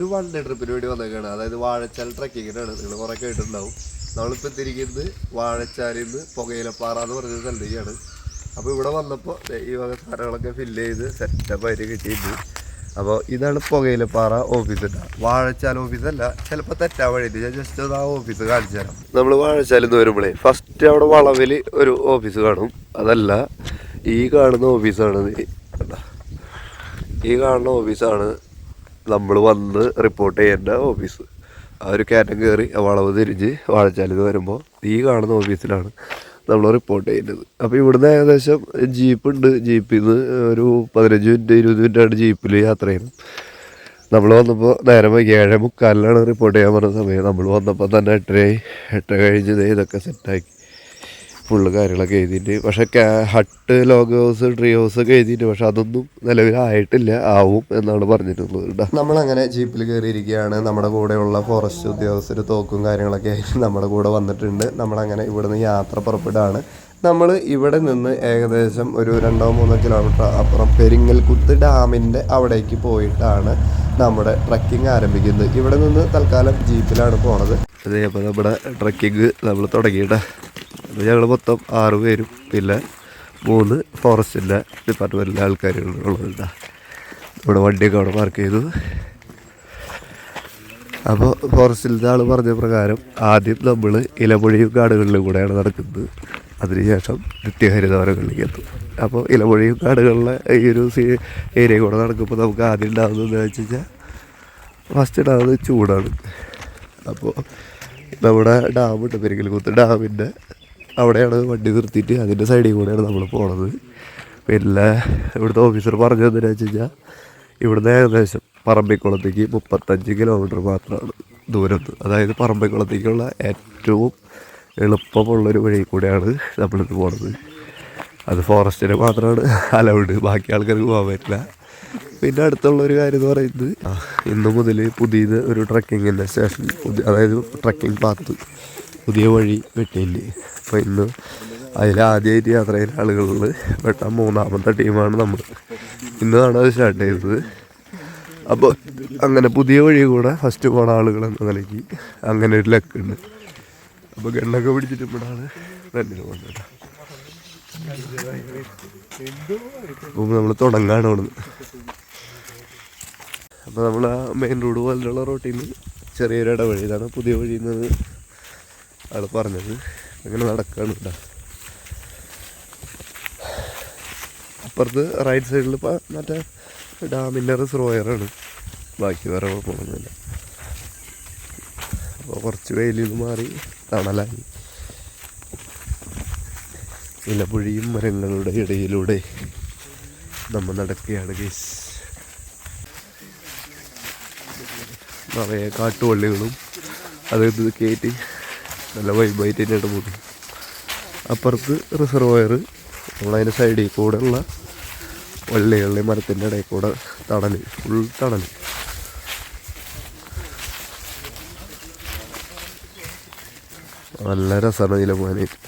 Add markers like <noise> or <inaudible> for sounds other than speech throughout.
ഒരു one day ട്രിപ്പിന് വേണ്ടി വന്നേക്കാണ്. അതായത് വാഴച്ചാൽ ട്രക്കിങ്ങിനാണ് നിങ്ങൾ കുറെ കേട്ടിട്ടുണ്ടാവും. നമ്മളിപ്പോൾ തിരിക്കുന്നത് വാഴച്ചാലിൽ നിന്ന് പുകയിലപ്പാറ എന്ന് പറഞ്ഞ സ്ഥലത്തേക്കാണ്. അപ്പോൾ ഇവിടെ വന്നപ്പോൾ ഈ വക സാധനങ്ങളൊക്കെ ഫില്ല് ചെയ്ത് സെറ്റപ്പ് ആയിട്ട് കിട്ടിയിട്ടുണ്ട്. അപ്പോൾ ഇതാണ് പുകയിലപ്പാറ ഓഫീസ് വാഴച്ചാൽ ഓഫീസല്ല ചിലപ്പോൾ തെറ്റാൻ വേണ്ടിയിട്ട് ഞാൻ ജസ്റ്റ് അത് ആ ഓഫീസ് കാണിച്ചു തരാം. നമ്മൾ വാഴച്ചാലിൽ നിന്ന് വരുമ്പോഴേ ഫസ്റ്റ് അവിടെ വളവിൽ ഒരു ഓഫീസ് കാണും. അതല്ല ഈ കാണുന്ന ഓഫീസാണ് ഇത്. ഈ കാണുന്ന ഓഫീസാണ് നമ്മൾ വന്ന് റിപ്പോർട്ട് ചെയ്യേണ്ട ഓഫീസ് ആ ഒരു കയറ്റം കയറി വളവ് തിരിഞ്ഞ് വാഴച്ചാലിൽ നിന്ന് വരുമ്പോൾ ഈ കാണുന്ന ഓഫീസിലാണ് നമ്മൾ റിപ്പോർട്ട് ചെയ്യുന്നത് അപ്പോൾ ഇവിടുന്ന് ഏകദേശം ജീപ്പ് ഉണ്ട്. ജീപ്പിൽ നിന്ന് ഒരു പതിനഞ്ച് മിനിറ്റ് ഇരുപത് മിനിറ്റാണ് ജീപ്പിൽ യാത്ര ചെയ്യുന്നത്. നമ്മൾ വന്നപ്പോൾ നേരം വൈകി ഏഴേ മുക്കാലിലാണ് റിപ്പോർട്ട് ചെയ്യാൻ പറഞ്ഞ സമയം. നമ്മൾ വന്നപ്പോൾ തന്നെ എട്ടരയായി. എട്ടര കഴിഞ്ഞത് ഇതൊക്കെ സെറ്റാക്കി ഫുള്ള് കാര്യങ്ങളൊക്കെ എഴുതിയിട്ട്. പക്ഷേ hut log house tree house ഒക്കെ എഴുതിയിട്ട്. പക്ഷെ അതൊന്നും നിലവിലായിട്ടില്ല. ആവും എന്നാണ് പറഞ്ഞിട്ടുള്ളത് നമ്മളങ്ങനെ ജീപ്പിൽ കയറിയിരിക്കുകയാണ്. നമ്മുടെ കൂടെയുള്ള ഫോറസ്റ്റ് ഉദ്യോഗസ്ഥർ തോക്കും കാര്യങ്ങളൊക്കെ ആയിട്ട് നമ്മുടെ കൂടെ വന്നിട്ടുണ്ട്. നമ്മളങ്ങനെ ഇവിടുന്ന് യാത്ര പുറപ്പെടുകയാണ് നമ്മൾ ഇവിടെ നിന്ന് ഏകദേശം ഒരു രണ്ടോ മൂന്നോ കിലോമീറ്റർ അപ്പുറം പെരിങ്ങൽകുത്ത് ഡാമിന്റെ അവിടേക്ക് പോയിട്ടാണ് നമ്മുടെ ട്രക്കിംഗ് ആരംഭിക്കുന്നത്. ഇവിടെ നിന്ന് തൽക്കാലം ജീപ്പിലാണ് പോണത്. അതേപോലെ നമ്മുടെ ട്രക്കിംഗ് നമ്മൾ തുടങ്ങിയിട്ടാ അപ്പോൾ ഞങ്ങൾ മൊത്തം ആറ് പേരും പിന്നെ മൂന്ന് ഫോറസ്റ്റിന്റെ ഡിപ്പാർട്ട്മെന്റിലെ ആൾക്കാരുകളുണ്ട് ഇവിടെ വണ്ടിയൊക്കെ അവിടെ പാർക്ക് ചെയ്തു അപ്പോൾ ഫോറസ്റ്റിലത്തെ ആൾ പറഞ്ഞ പ്രകാരം ആദ്യം നമ്മൾ ഇലമൊഴിയും കാടുകളിലും കൂടെയാണ് നടക്കുന്നത്. അതിനുശേഷം നിത്യഹരിതവനങ്ങളിലേക്ക് എത്തും. അപ്പോൾ ഇലമൊഴിയും കാടുകളിലെ ഈ ഒരു സീ ഏരിയ കൂടെ നടക്കുമ്പോൾ നമുക്ക് ആദ്യം ഉണ്ടാകുന്നത് എന്താ വെച്ച് കഴിഞ്ഞാൽ ഫസ്റ്റ് ഉണ്ടാകുന്നത് ചൂടാണ്. അപ്പോൾ നമ്മുടെ ഡാമുണ്ട് പെരിക്കൽ കുത്ത് ഡാമിന്റെ അവിടെയാണ് വണ്ടി നിർത്തിയിട്ട് അതിന്റെ സൈഡിൽ കൂടെയാണ് നമ്മൾ പോണത്. പിന്നെ ഇവിടുത്തെ ഓഫീസർ പറഞ്ഞു എന്താണെന്ന് വെച്ച് കഴിഞ്ഞാൽ ഇവിടുന്ന് ഏകദേശം പറമ്പിക്കുളത്തേക്ക് മുപ്പത്തഞ്ച് കിലോമീറ്റർ മാത്രമാണ് ദൂരം അതായത് പറമ്പിക്കുളത്തേക്കുള്ള ഏറ്റവും എളുപ്പമുള്ളൊരു വഴി കൂടെയാണ് നമ്മളിത് പോണത്. അത് ഫോറസ്റ്റിന് മാത്രമാണ് അലൗഡ് ബാക്കി ആൾക്കാർക്ക് പോകാൻ പറ്റില്ല. പിന്നെ അടുത്തുള്ള ഒരു കാര്യം എന്ന് പറയുന്നത് ഇന്ന് മുതൽ പുതിയത് ഒരു ട്രക്കിങ്ങിന്റെ സ്റ്റേഷൻ അതായത് ട്രക്കിംഗ് പാത്ത് പുതിയ വഴി വെട്ടിയില്ലേ? അപ്പോൾ ഇന്ന് അതിലാദ്യമായിട്ട് യാത്ര ചെയ്യുന്ന ആളുകളിൽ വെട്ട മൂന്നാമത്തെ ടീമാണ് നമ്മൾ ഇന്നാണ് അത് സ്റ്റാർട്ട് ചെയ്തത്. അപ്പോൾ അങ്ങനെ പുതിയ വഴി കൂടെ ഫസ്റ്റ് പോണ ആളുകൾ എന്ന നിലയ്ക്ക് അങ്ങനെ ഒരു ലക്ക് ഉണ്ട്. അപ്പോൾ ഗണ്ണൊക്കെ പിടിച്ചിട്ട് ഇവിടാണ് റെന്റിന് പോകുന്നത് അപ്പോൾ നമ്മൾ തുടങ്ങാണ് ഇവിടുന്ന്. അപ്പോൾ നമ്മൾ ആ മെയിൻ റോഡ് പോലുള്ള റോട്ടിൽ നിന്ന് ചെറിയൊരു ഇടവഴി. ഇതാണ് പുതിയ വഴി എന്നത്. ആൾ പറഞ്ഞത്. അങ്ങനെ നടക്കുകയാണ് കേട്ടോ അപ്പുറത്ത് റൈറ്റ് സൈഡിൽ ഇപ്പോൾ മറ്റേ ഡാമിന്റെ റിസർവയറാണ് ബാക്കി വേറെ പോകുന്നില്ല അപ്പോൾ കുറച്ച് വെയിലിൽ നിന്ന് മാറി തണലായി. ഇലപുഴിയും മരങ്ങളുടെ ഇടയിലൂടെ നമ്മൾ നടക്കുകയാണ് ഗേസ് നിറയെ കാട്ടുവള്ളികളും അത് കയറ്റി നല്ല വൈബായിട്ട് തന്നെയാണ് പോകുന്നത്. അപ്പുറത്ത് റിസർവയർ നമ്മളതിന്റെ സൈഡിൽ കൂടെ ഉള്ള വള്ളികളിലെ മരത്തിന്റെ ഇടയിൽ കൂടെ തണൽ ഫുൾ തണൽ നല്ല രസമാണ് ഇതിലെ പോകാനായിട്ട്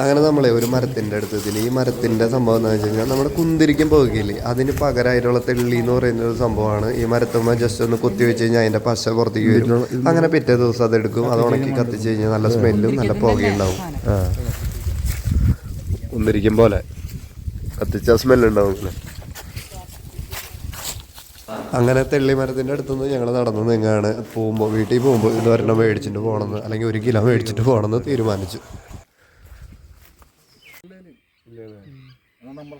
അങ്ങനെ നമ്മളെ ഒരു മരത്തിന്റെ അടുത്ത് ഇതിൽ ഈ മരത്തിന്റെ സംഭവം എന്ന് വെച്ച് കഴിഞ്ഞാൽ നമ്മുടെ കുന്തിരിക്കും പോകുകയില്ലേ അതിന് പകരമായിട്ടുള്ള തെള്ളി എന്ന് പറയുന്ന ഒരു സംഭവമാണ്. ഈ മരത്തുമ്മ ജസ്റ്റ് ഒന്ന് കുത്തി വെച്ച് കഴിഞ്ഞാൽ അതിന്റെ പശ പുറത്തേക്ക് വരും. അങ്ങനെ പിറ്റേ ദിവസം അതെടുക്കും അത് ഉണക്കി കത്തിച്ച് കഴിഞ്ഞാൽ നല്ല സ്മെല്ലും നല്ല പുകയുണ്ടാവും. കുന്തിരിക്കും പോലെ. കത്തിച്ച സ്മെല്ലുണ്ടാവും അങ്ങനെ തെള്ളി മരത്തിന്റെ അടുത്തുനിന്ന് ഞങ്ങൾ നടന്നു നിങ്ങാണ്. പോകുമ്പോൾ വീട്ടിൽ പോകുമ്പോൾ ഇത് ഒരെണ്ണം മേടിച്ചിട്ട് പോകണമെന്ന് അല്ലെങ്കിൽ ഒരു കിലോ മേടിച്ചിട്ട് പോകണമെന്ന് തീരുമാനിച്ചു.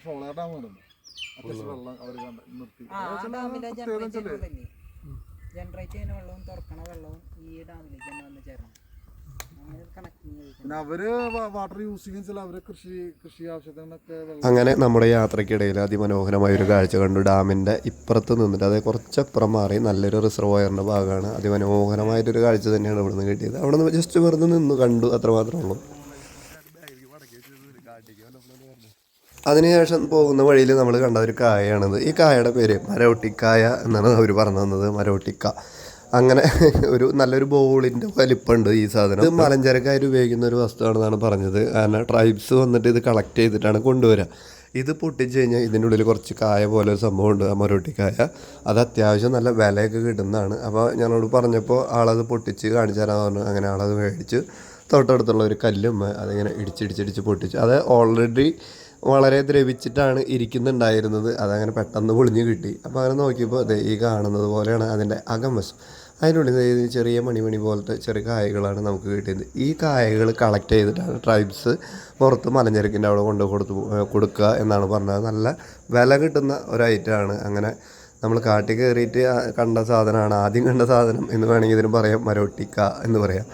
നമ്മുടെ ഡാം കാണുന്നു അത്യാവശ്യം വെള്ളം അവർ നിർത്തി. ജനറേറ്റ് ചെയ്യുന്ന ജനറേറ്റ് ചെയ്യുന്ന വെള്ളവും തുറക്കണ വെള്ളവും ഈ ഡാമിലേക്ക് തന്നെ വന്ന് ചേരണം. പിന്നെ അവർ വാട്ടർ യൂസ് ചെയ്യുന്ന ചില അവർ കൃഷി കൃഷി ആവശ്യത്തിനൊക്കെ അങ്ങനെ നമ്മുടെ യാത്രക്കിടയിൽ അതിമനോഹരമായ ഒരു കാഴ്ച കണ്ടു. ഡാമിന്റെ ഇപ്പുറത്ത് നിന്നിട്ട് അതായത് കുറച്ചപ്പുറം മാറി നല്ലൊരു റിസർവോയറിന്റെ ഭാഗമാണ്. അതിമനോഹരമായിട്ടൊരു കാഴ്ച തന്നെയാണ് ഇവിടെ നിന്ന് കിട്ടിയത്. അവിടെ നിന്ന് ജസ്റ്റ് വെറുതെ നിന്ന് കണ്ടു അത്രമാത്രമേ ഉള്ളൂ. അതിനുശേഷം പോകുന്ന വഴിയിൽ നമ്മൾ കണ്ട ഒരു കായയാണിത്. ഈ കായയുടെ പേര് മരവട്ടിക്കായ എന്നാണ് അവർ പറഞ്ഞു തന്നത് മരവട്ടിക്ക. അങ്ങനെ ഒരു നല്ലൊരു ബോളിന്റെ വലിപ്പമുണ്ട് ഈ സാധനം. ഇത് മലഞ്ചരക്കായിട്ട് ഉപയോഗിക്കുന്ന ഒരു വസ്തുവാണെന്നാണ് പറഞ്ഞത്. കാരണം ട്രൈബ്സ് വന്നിട്ട് ഇത് കളക്ട് ചെയ്തിട്ടാണ് കൊണ്ടുവരിക ഇത് പൊട്ടിച്ച് കഴിഞ്ഞാൽ ഇതിന്റെ ഉള്ളിൽ കുറച്ച് കായ പോലെ ഒരു സംഭവമുണ്ട് ആ മരവട്ടിക്കായ. അത് അത്യാവശ്യം നല്ല വിലയൊക്കെ കിട്ടുന്നതാണ്. അപ്പോൾ ഞങ്ങളോട് പറഞ്ഞപ്പോൾ ആളത് പൊട്ടിച്ച് കാണിച്ചു തരാൻ പറഞ്ഞു. അങ്ങനെ ആളത് മേടിച്ച് തൊട്ടടുത്തുള്ള ഒരു കല്ലും അതിങ്ങനെ ഇടിച്ചിടിച്ചിടിച്ച് പൊട്ടിച്ച്. അത് ഓൾറെഡി വളരെ ദ്രവിച്ചിട്ടാണ് ഇരിക്കുന്നുണ്ടായിരുന്നത്. അതങ്ങനെ പെട്ടെന്ന് പൊളിഞ്ഞ് കിട്ടി. അപ്പോൾ അങ്ങനെ നോക്കിയപ്പോൾ അതെ ഈ കാണുന്നത് പോലെയാണ് അതിന്റെ അകംവശം അതിനുള്ളിൽ ചെറിയ മണിമണി പോലത്തെ ചെറിയ കായകളാണ് നമുക്ക് കിട്ടിയത്. ഈ കായകൾ കളക്ട് ചെയ്തിട്ടാണ് ട്രൈബ്സ് പുറത്ത് മലഞ്ചരക്കിന്റെ അവിടെ കൊണ്ട് കൊടുത്തു കൊടുക്കുക എന്നാണ് പറഞ്ഞത്. നല്ല വില കിട്ടുന്ന ഒരു ഐറ്റമാണ് അങ്ങനെ നമ്മൾ കാട്ടിൽ കയറിയിട്ട് കണ്ട സാധനമാണ്. ആദ്യം കണ്ട സാധനം എന്ന് വേണമെങ്കിൽ ഇതിന് പറയാം. മരോട്ടിക്ക എന്ന് പറയാം.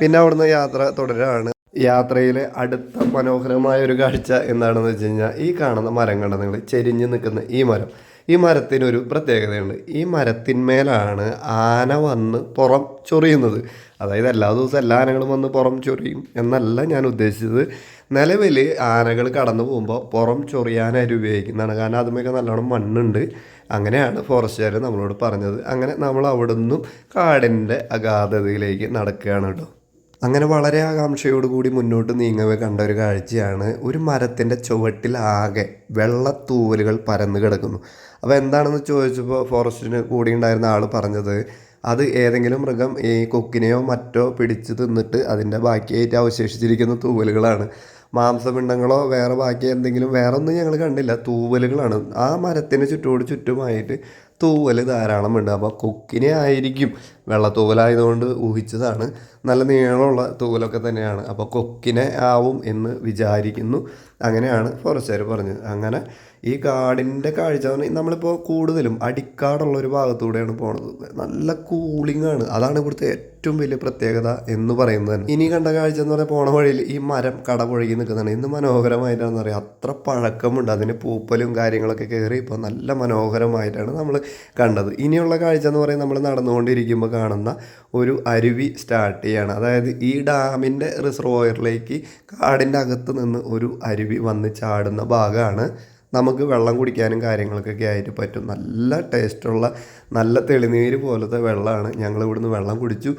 പിന്നെ അവിടുന്ന് യാത്ര തുടരാണ്. യാത്രയിലെ അടുത്ത മനോഹരമായ ഒരു കാഴ്ച എന്താണെന്ന് വെച്ച് കഴിഞ്ഞാൽ ഈ കാണുന്ന മരം കണ്ട നിങ്ങൾ ചെരിഞ്ഞ് നിൽക്കുന്ന ഈ മരം. ഈ മരത്തിനൊരു പ്രത്യേകതയുണ്ട്. ഈ മരത്തിന്മേലാണ് ആന വന്ന് പുറം ചൊറിയുന്നത്. അതായത് എല്ലാ ദിവസവും എല്ലാ ആനകളും വന്ന് പുറം ചൊറിയും എന്നല്ല ഞാൻ ഉദ്ദേശിച്ചത്. നിലവിൽ ആനകൾ കടന്നു പോകുമ്പോൾ പുറം ചൊറിയാനായിട്ട് ഉപയോഗിക്കുന്നതാണ്. കാരണം അതുമൊക്കെ നല്ലോണം മണ്ണുണ്ട്. അങ്ങനെയാണ് ഫോറസ്റ്റുകാർ നമ്മളോട് പറഞ്ഞത്. അങ്ങനെ നമ്മൾ അവിടെ നിന്നും കാടിന്റെ അഗാധതയിലേക്ക് നടക്കുകയാണ് കേട്ടോ. അങ്ങനെ വളരെ ആകാംക്ഷയോടുകൂടി മുന്നോട്ട് നീങ്ങവേ കണ്ട ഒരു കാഴ്ചയാണ് ഒരു മരത്തിന്റെ ചുവട്ടിലാകെ വെള്ളത്തൂവലുകൾ പരന്ന് കിടക്കുന്നു. അപ്പോൾ എന്താണെന്ന് ചോദിച്ചപ്പോൾ ഫോറസ്റ്റിന് കൂടി ഉണ്ടായിരുന്ന ആൾ പറഞ്ഞത് അത് ഏതെങ്കിലും മൃഗം ഈ കൊക്കിനെയോ മറ്റോ പിടിച്ച് തിന്നിട്ട് അതിന്റെ ബാക്കിയായിട്ട് അവശേഷിച്ചിരിക്കുന്ന തൂവലുകളാണ്. മാംസപിണ്ഡങ്ങളോ വേറെ ബാക്കി എന്തെങ്കിലും വേറെ ഒന്നും ഞങ്ങൾ കണ്ടില്ല. തൂവലുകളാണ്. ആ മരത്തിന് ചുറ്റോട് ചുറ്റുമായിട്ട് തൂവൽ ധാരാളം ഉണ്ട്. അപ്പോൾ കൊക്കിനെ ആയിരിക്കും വെള്ളത്തൂവലായതുകൊണ്ട് ഊഹിച്ചതാണ്. നല്ല നീളമുള്ള തൂവലൊക്കെ തന്നെയാണ്. അപ്പോൾ കൊക്കിനെ ആവും എന്ന് വിചാരിക്കുന്നു. അങ്ങനെയാണ് ഫോറസ്റ്റുകാർ പറഞ്ഞത്. അങ്ങനെ ഈ കാടിന്റെ കാഴ്ച എന്ന് പറഞ്ഞാൽ നമ്മളിപ്പോൾ കൂടുതലും അടിക്കാടുള്ള ഒരു ഭാഗത്തൂടെയാണ് പോണത്. നല്ല കൂളിംഗ് ആണ്. അതാണ് ഇവിടുത്തെ ഏറ്റവും വലിയ പ്രത്യേകത എന്ന് പറയുന്നത് ഇനി കണ്ട കാഴ്ച എന്ന് പറഞ്ഞാൽ പോണ വഴിയിൽ ഈ മരം കടപുഴകി നിൽക്കുന്നതാണ്. എന്ത് മനോഹരമായിട്ടാണെന്ന് പറയാം അത്ര പഴക്കമുണ്ട്. അതിന് പൂപ്പലും കാര്യങ്ങളൊക്കെ കയറി ഇപ്പോൾ നല്ല മനോഹരമായിട്ടാണ് നമ്മൾ കണ്ടത്. ഇനിയുള്ള കാഴ്ച എന്ന് പറയുന്നത് നമ്മൾ നടന്നുകൊണ്ടിരിക്കുമ്പോൾ കാണുന്ന ഒരു അരുവി സ്റ്റാർട്ട് ചെയ്യാണ്. അതായത് ഈ ഡാമിന്റെ റിസർവോയറിലേക്ക് കാടിന്റെ അകത്ത് നിന്ന് ഒരു അരുവി വന്ന് ചാടുന്ന ഭാഗമാണ് നമുക്ക് വെള്ളം കുടിക്കാനും കാര്യങ്ങൾക്കൊക്കെ ആയിട്ട് പറ്റും. നല്ല ടേസ്റ്റുള്ള നല്ല തെളിനീര് പോലത്തെ വെള്ളമാണ് ഞങ്ങൾ ഇവിടുന്ന് വെള്ളം കുടിച്ചു.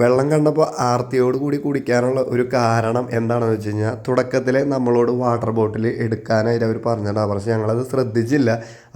വെള്ളം കണ്ടപ്പോൾ ആർത്തിയോട് കൂടി കുടിക്കാനുള്ള ഒരു കാരണം എന്താണെന്ന് വെച്ച് കഴിഞ്ഞാൽ തുടക്കത്തിലെ നമ്മളോട് വാട്ടർ ബോട്ടിൽ എടുക്കാനായിട്ട് അവർ പറഞ്ഞിട്ടുണ്ട്. പക്ഷേ ഞങ്ങളത് ശ്രദ്ധിച്ചില്ല.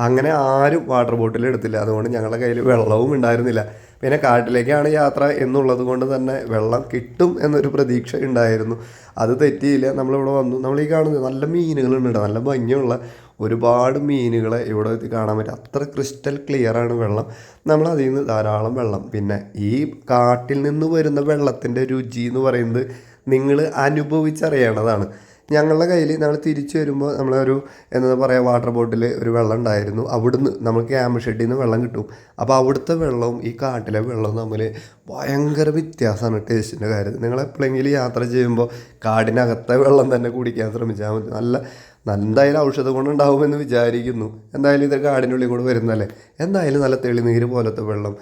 അങ്ങനെ ആരും വാട്ടർ ബോട്ടിൽ എടുത്തില്ല. അതുകൊണ്ട് ഞങ്ങളുടെ കയ്യിൽ വെള്ളവും ഉണ്ടായിരുന്നില്ല. പിന്നെ കാട്ടിലേക്കാണ് യാത്ര എന്നുള്ളത് കൊണ്ട് തന്നെ വെള്ളം കിട്ടും എന്നൊരു പ്രതീക്ഷ ഉണ്ടായിരുന്നു. അത് തെറ്റിയില്ല. നമ്മളിവിടെ വന്നു. നമ്മൾ ഈ കാണുന്നത് നല്ല മീനുകളുണ്ട് കേട്ടോ. നല്ല ഭംഗിയുള്ള ഒരുപാട് മീനുകളെ ഇവിടെ കാണാൻ പറ്റും. അത്ര ക്രിസ്റ്റൽ ക്ലിയറാണ് വെള്ളം. നമ്മൾ അതിൽ നിന്ന് ധാരാളം വെള്ളം. പിന്നെ ഈ കാട്ടിൽ നിന്ന് വരുന്ന വെള്ളത്തിന്റെ രുചി എന്ന് പറയുന്നത് നിങ്ങൾ അനുഭവിച്ചറിയണതാണ് ഞങ്ങളുടെ കയ്യിൽ ഞങ്ങൾ തിരിച്ചു വരുമ്പോൾ നമ്മളൊരു എന്താ പറയുക വാട്ടർ ബോട്ടിൽ ഒരു വെള്ളം ഉണ്ടായിരുന്നു. അവിടുന്ന് നമ്മൾ ക്യാമ്പ് ഷെഡിൽ നിന്ന് വെള്ളം കിട്ടും. അപ്പോൾ അവിടുത്തെ വെള്ളവും ഈ കാട്ടിലെ വെള്ളവും തമ്മിൽ ഭയങ്കര വ്യത്യാസമാണ് ടേസ്റ്റിന്റെ കാര്യത്തിൽ. നിങ്ങൾ എപ്പോഴെങ്കിലും യാത്ര ചെയ്യുമ്പോൾ കാടിനകത്തെ വെള്ളം തന്നെ കുടിക്കാൻ ശ്രമിച്ചാൽ മതി. നല്ല എന്തായാലും ഔഷധ ഗുണം ഉണ്ടാവുമെന്ന് വിചാരിക്കുന്നു. എന്തായാലും ഇത് കാടിനുള്ളിൽ കൂടെ വരുന്നല്ലേ എന്തായാലും നല്ല തെളിനീര് പോലത്തെ വെള്ളം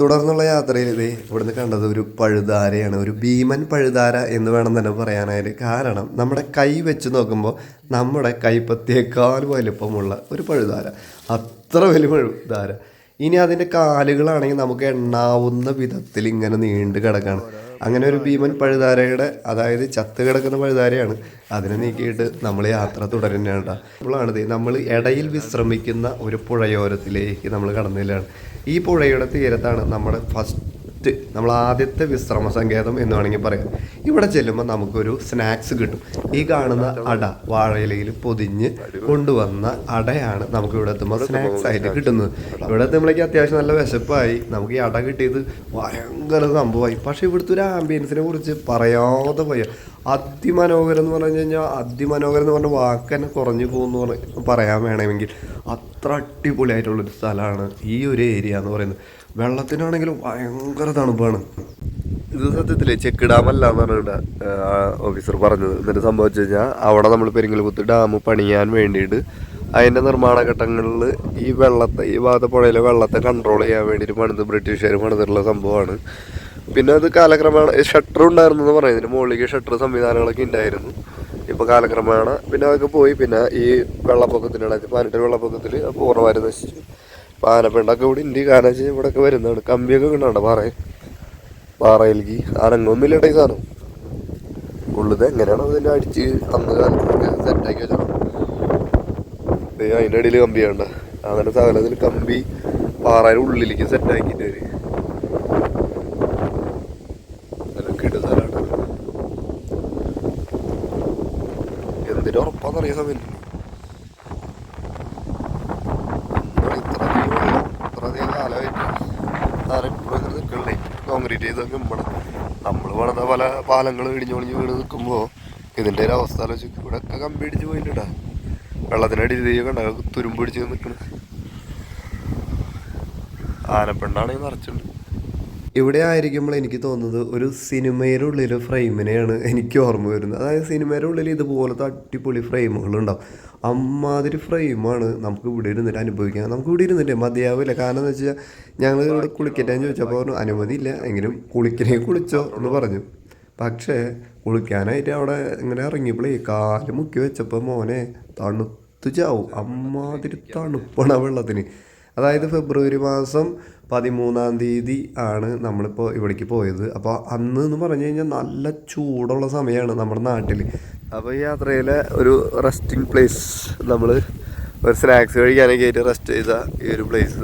തുടർന്നുള്ള യാത്രയിൽ ഇത് ഇവിടുന്ന് കണ്ടത് ഒരു പഴുതാരയാണ്. ഒരു ഭീമൻ പഴുതാര എന്ന് വേണം തന്നെ പറയാനായിട്ട്. കാരണം നമ്മുടെ കൈ വെച്ച് നോക്കുമ്പോൾ നമ്മുടെ കൈപ്പത്തിയേക്കാൾ വലുപ്പമുള്ള ഒരു പഴുതാര. അത്ര വലിയ പഴുതാര. ഇനി അതിന്റെ കാലുകളാണെങ്കിൽ നമുക്ക് എണ്ണാവുന്ന വിധത്തിൽ ഇങ്ങനെ നീണ്ടു കിടക്കാണ്. അങ്ങനെ ഒരു ഭീമൻ പഴുതാരയുടെ അതായത് ചത്ത് കിടക്കുന്ന പഴുതാരയാണ് അതിനെ നീക്കിയിട്ട് നമ്മൾ യാത്ര തുടരുന്നതാണ്. അപ്പോഴാണിത് അപ്പോഴാണ് നമ്മൾ ഇടയിൽ വിശ്രമിക്കുന്ന ഒരു പുഴയോരത്തിലേക്ക് നമ്മൾ കടന്നില്ലാണ് ഈ പുഴയുടെ തീരത്താണ് നമ്മുടെ ഫസ്റ്റ് നമ്മൾ ആദ്യത്തെ വിശ്രമ സങ്കേതം എന്ന് വേണമെങ്കിൽ പറയാം. ഇവിടെ ചെല്ലുമ്പോൾ നമുക്കൊരു സ്നാക്സ് കിട്ടും. ഈ കാണുന്ന അട വാഴയിലയിൽ പൊതിഞ്ഞ് കൊണ്ടുവന്ന അടയാണ് നമുക്ക് ഇവിടെ എത്തുമ്പോൾ സ്നാക്സ് ആയിട്ട് കിട്ടുന്നത്. ഇവിടെ എത്തുമ്പോഴേക്ക് അത്യാവശ്യം നല്ല വിശപ്പായി. നമുക്ക് ഈ അട കിട്ടിയത് ഭയങ്കര സംഭവമായി. പക്ഷേ ഇവിടുത്തെ ഒരു ആംബിയൻസിനെ കുറിച്ച് പറയാതെ പോയ. അതിമനോഹരം എന്ന് പറഞ്ഞു കഴിഞ്ഞാൽ അതിമനോഹരം എന്ന് പറഞ്ഞ വാക്ക് തന്നെ കുറഞ്ഞു പോകുന്നു പറയാൻ വേണമെങ്കിൽ അത്ര അടിപൊളിയായിട്ടുള്ളൊരു സ്ഥലമാണ് ഈ ഒരു ഏരിയ എന്ന് പറയുന്നത്. വെള്ളത്തിനാണെങ്കിലും ഭയങ്കര തണുപ്പാണ്. ഇത് സത്യത്തിൽ ചെക്ക് ഡാമല്ല എന്ന് പറഞ്ഞിട്ട് ഓഫീസർ പറഞ്ഞത്. എന്നിട്ട് സംഭവിച്ചു കഴിഞ്ഞാൽ അവിടെ നമ്മൾ പെരിങ്ങൽകുത്ത് ഡാം പണിയാൻ വേണ്ടിയിട്ട് അതിന്റെ നിർമ്മാണ ഘട്ടങ്ങളിൽ ഈ വെള്ളത്തെ ഈ ഭാഗത്തെ പുഴയിലെ വെള്ളത്തെ കൺട്രോൾ ചെയ്യാൻ വേണ്ടിയിട്ട് പണിത് ബ്രിട്ടീഷുകാർ പണിതിട്ടുള്ള സംഭവമാണ്. പിന്നെ അത് കാലക്രമേണ ഷട്ടർ ഉണ്ടായിരുന്നു എന്ന് പറയുന്നത് ഇതിന് മുകളിലേക്ക് ഷട്ടർ സംവിധാനങ്ങളൊക്കെ ഉണ്ടായിരുന്നു. ഇപ്പോൾ കാലക്രമേണ പിന്നെ അതൊക്കെ പോയി. പിന്നെ ഈ വെള്ളപ്പൊക്കത്തിന് രണ്ടായിരത്തി പതിനെട്ട് വെള്ളപ്പൊക്കത്തിൽ പൂർണമായി നശിച്ചു. ആനപ്പിണ്ടൊക്കെ ഇവിടെ വെച്ചാൽ ഇവിടെ ഒക്കെ വരുന്നതാണ്. കമ്പിയൊക്കെ കിട്ടുന്നുണ്ട് പാറ. പാറയിലേക്ക് അനങ്ങൊന്നുമില്ല ഈ സാധനം. ഉള്ളത് എങ്ങനെയാണ് അതിന്റെ അടിച്ച് അന്ന് കാലത്തൊക്കെ സെറ്റാക്കി വെച്ചാൽ അതിന്റെ ഇടയിൽ കമ്പി വേണ്ട അങ്ങനെ സകലത്തിൽ കമ്പി പാറയുടെ ഉള്ളിലേക്ക് സെറ്റാക്കിയിട്ട് വരും. ഉറപ്പാന്നറിയാൻ സമയം ഇത്രയധികം കാലമായിട്ട് സാധനം ഇപ്പോഴും ഇങ്ങനെ നിൽക്കണേ ചെയ്തൊക്കെ നമ്മൾ പണിത പല പാലങ്ങൾ ഇടിഞ്ഞു വീട് നിൽക്കുമ്പോൾ ഇതിന്റെ ഒരു അവസ്ഥ ആലോചിച്ച് ഇവിടെ ഒക്കെ കമ്പി ഇടിച്ച് പോയിട്ടാ വെള്ളത്തിനടിയിൽ കണ്ട? തുരുമ്പ് പിടിച്ച് നിൽക്കണത് ആനപ്പെണ്ണാണെങ്കിൽ നിറച്ചുണ്ട് ഇവിടെ ആയിരിക്കുമ്പോൾ എനിക്ക് തോന്നുന്നത് ഒരു സിനിമയുടെ ഉള്ളിൽ ഫ്രെയിമിനെയാണ് എനിക്ക് ഓർമ്മ വരുന്നത്. അതായത് സിനിമയുടെ ഉള്ളിൽ ഇതുപോലത്തെ അടിപൊളി ഫ്രെയിമുകൾ ഉണ്ടാവും അമ്മാതിരി ഫ്രെയിമാണ് നമുക്ക് ഇവിടെ ഇരുന്നിട്ട് അനുഭവിക്കാൻ. നമുക്ക് ഇവിടെ ഇരുന്നിട്ട് മതിയാവില്ല. കാരണം എന്ന് വെച്ചാൽ ഞങ്ങൾ ഇവിടെ കുളിക്കട്ടെന്ന് ചോദിച്ചപ്പോൾ പറഞ്ഞു അനുമതി ഇല്ല. എങ്കിലും കുളിക്കണേ കുളിച്ചോ എന്ന് പറഞ്ഞു. പക്ഷേ കുളിക്കാനായിട്ട് അവിടെ ഇങ്ങനെ ഇറങ്ങിയപ്പോഴേ കാൽ മുക്കി വെച്ചപ്പോൾ മോനെ തണുത്തു ചാവും. അമ്മാതിരി തണുപ്പാണ് ആ വെള്ളത്തിന്. അതായത് ഫെബ്രുവരി മാസം പതിമൂന്നാം തീയതി ആണ് നമ്മളിപ്പോൾ ഇവിടേക്ക് പോയത്. അപ്പോൾ അന്ന് എന്ന് പറഞ്ഞു കഴിഞ്ഞാൽ നല്ല ചൂടുള്ള സമയമാണ് നമ്മുടെ നാട്ടിൽ അപ്പോൾ ഈ യാത്രയിലെ ഒരു റെസ്റ്റിംഗ് പ്ലേസ് നമ്മൾ ഒരു സ്നാക്സ് കഴിക്കാനൊക്കെ ആയിട്ട് റെസ്റ്റ് ചെയ്ത ഈ ഒരു പ്ലേസ്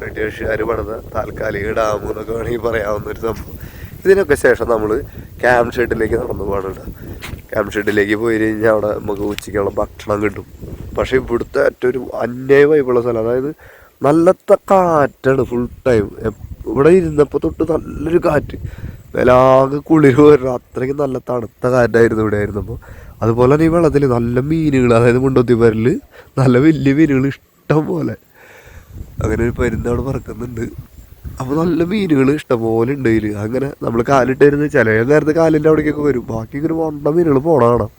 ബ്രിട്ടീഷുകാർ പണിത താൽക്കാലിക ഡാം എന്നൊക്കെ വേണമെങ്കിൽ പറയാവുന്ന ഒരു സംഭവം. ഇതിനൊക്കെ ശേഷം നമ്മൾ ക്യാമ്പ് ഷെഡിലേക്ക് നടന്നു പോകാനുണ്ട് ക്യാമ്പ് ഷെഡിലേക്ക് പോയി കഴിഞ്ഞാൽ അവിടെ നമുക്ക് ഉച്ചയ്ക്കുള്ള ഭക്ഷണം കിട്ടും. പക്ഷേ ഇവിടുത്തെ ഏറ്റവും ഒരു അന്യായ വൈബുള്ള സ്ഥലം അതായത് നല്ല കാറ്റാണ് ഫുൾ ടൈം ഇവിടെ ഇരുന്നപ്പോൾ തൊട്ട് നല്ലൊരു കാറ്റ്. വിലാകെ കുളിര് വരണം അത്രയ്ക്ക് നല്ല തണുത്ത കാറ്റായിരുന്നു ഇവിടെ ആയിരുന്നപ്പോൾ അതുപോലെ തന്നെ ഈ വെള്ളത്തിൽ നല്ല മീനുകൾ അതായത് മുണ്ടോത്തിപ്പരൽ നല്ല വലിയ മീനുകൾ ഇഷ്ടം പോലെ അങ്ങനെ ഒരു പരുന്നവിടെ പറക്കുന്നുണ്ട്. അപ്പോൾ നല്ല മീനുകൾ ഇഷ്ടംപോലെ ഉണ്ട് ഇതിൽ അങ്ങനെ നമ്മൾ കാലിട്ടായിരുന്നു ചില നേരത്തെ കാലിന്റെ അവിടേക്കൊക്കെ വരും. ബാക്കി ഇങ്ങനെ വണ്ട മീനുകൾ പോണ കാണാം.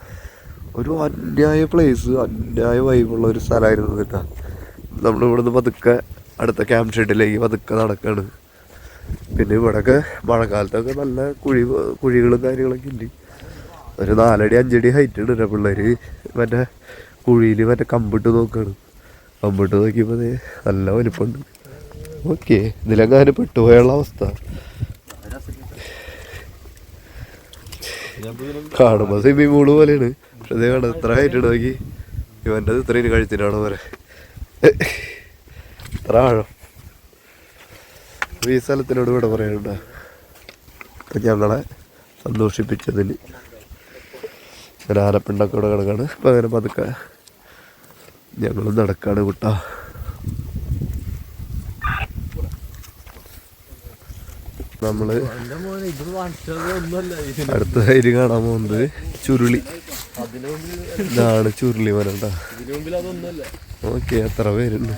ഒരു അന്യായ പ്ലേസ് അന്യായ വൈബുള്ള ഒരു സ്ഥലമായിരുന്നു കേട്ടോ. നമ്മൾ ഇവിടുന്ന് പതുക്കെ അടുത്ത ക്യാമ്പ് ഷെഡിലേക്ക് പതുക്കെ നടക്കാണ്. പിന്നെ ഇവിടെയൊക്കെ മഴക്കാലത്തൊക്കെ നല്ല കുഴി കുഴികളും കാര്യങ്ങളൊക്കെ ഉണ്ട്. ഒരു നാലടി അഞ്ചടി ഹൈറ്റ് ഉണ്ട് പിള്ളേർ മറ്റേ കുഴിയിൽ മറ്റേ കമ്പിട്ട് നോക്കാണ്. കമ്പിട്ട് നോക്കിയപ്പോൾ നല്ല വലിപ്പമുണ്ട്. ഓക്കെ ഇതിലെങ്ങാനും പെട്ടുപോയുള്ള അവസ്ഥ. കാണുമ്പോൾ സിമ്മിങ് പൂൾ പോലെയാണ്. പക്ഷെ ഇത് കാണാം ഇത്ര ഹൈറ്റ് നോക്കി. ഇവന്റെ ഇത്രയും കഴുത്തിനാണ് പോലെ ഇത്ര ആഴം? ഈ സ്ഥലത്തിനോട് ഇവിടെ പറയാനുണ്ട അപ്പം ഞങ്ങളെ സന്തോഷിപ്പിച്ചതിന് ഒരു ആനപ്പിണ്ടൊക്കെ കിടക്കാണ്. അപ്പം അങ്ങനെ പതുക്കെ ഞങ്ങൾ നടക്കാണ് കുട്ട. നമ്മൾ അടുത്ത സൈഡ് കാണാൻ പോകുന്നത് ചുരുളി. ഇതാണ് ചുരുളി മരം കേട്ടോ ഓക്കെ എത്ര പേരുണ്ട്?